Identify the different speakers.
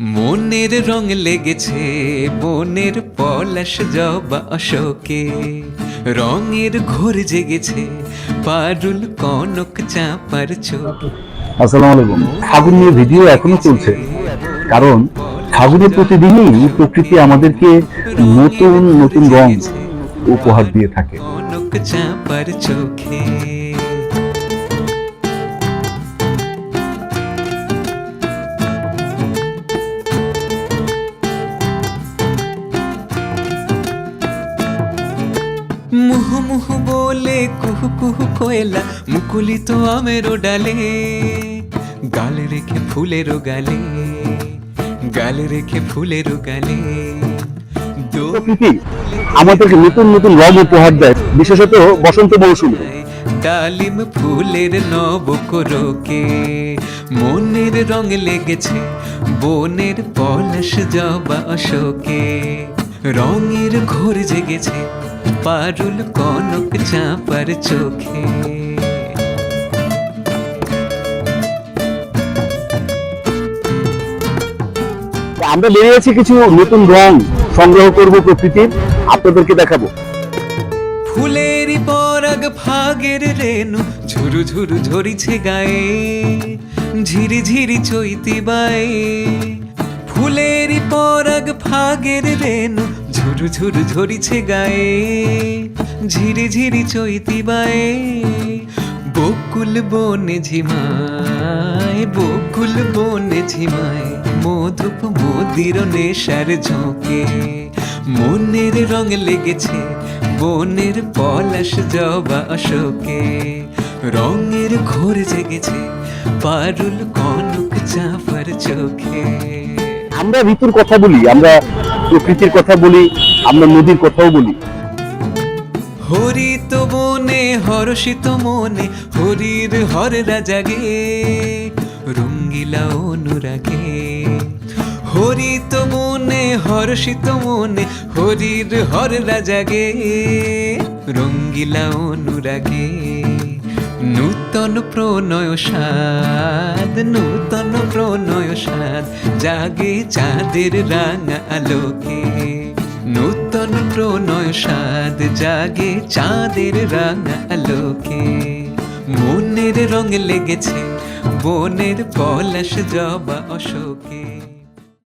Speaker 1: মনের রং লেগেছে বনের পলাশ জবা অশোকে। রঙের ঘোর জেগেছে পারুল কনক চাপার চোখ।
Speaker 2: আসসালামু আলাইকুম। ফাগুন নিয়ে ভিডিও এখনও চলছে। কারণ ফাগুনের প্রতিদিনই প্রকৃতি আমাদেরকে নতুন নতুন রং উপহার দিয়ে থাকে।
Speaker 1: কনক চাপার চোখে। মুহ মুহ বলে কুহু কুহু কোয়েলা মুকুলিত আমেরও ডালে। গাল রেখে ফুলেরও গালে গাল রেখে ফুলেরও গালে।
Speaker 2: আমাদেরকে নতুন নতুন রং উপহার দেয় বিশেষত বসন্ত মৌসুমে।
Speaker 1: ডালিম ফুলের নব করোকে মনের রং লেগেছে বনের পলাশ জবা অশোকে। রঙের ঘোর জেগেছে পারুল কনক চাপার চোখে।
Speaker 2: আমরা বেরিয়েছি কিছু নতুন রং সংগ্রহ করব প্রকৃতির আপনাদেরকে দেখাবো।
Speaker 1: ফুলেরই পরাগ ফাগের রেণু ঝুরু ঝুরু ঝরিছে গায়ে ঝিরি ঝিরি চৈতি বায়ে। ফুলেরই পরাগ ফাগের রেণু ঝুরু ঝুরু ঝরিছে গায়ে, ঝিরি ঝিরি চৈতি বায়ে। বকুল বনে ঝিমায়, বকুল বনে ঝিমায়, মধুপ মদির নেশার ঝোঁকে। মনের রং লেগেছে, বনের পলাশ জবা অশোকে। রঙের ঘোর জেগেছে পারুল কনক চাপার চোখে।
Speaker 2: আমরা ঋতুর কথা বলি, আমরা প্রকৃতির কথা বলি, আমরা নদীর কথাও বলি।
Speaker 1: হরিত বনে হরষিত মনে, হরির হররা জাগে রঙ্গিলা অনুরাগে। হরিত বনে হর্ষিত মনে, হরির হররা জাগে রঙ্গিলা অনুরাগে। নূতন প্রণয় সাদ নূতন প্রণয় সাদ জাগে চাঁদের রাঙা আলোকে। নূতন প্রণয় সাদ জাগে চাঁদের রাঙা আলোকে। মনের রং লেগেছে, বনের পলাশ জবা অশোকে।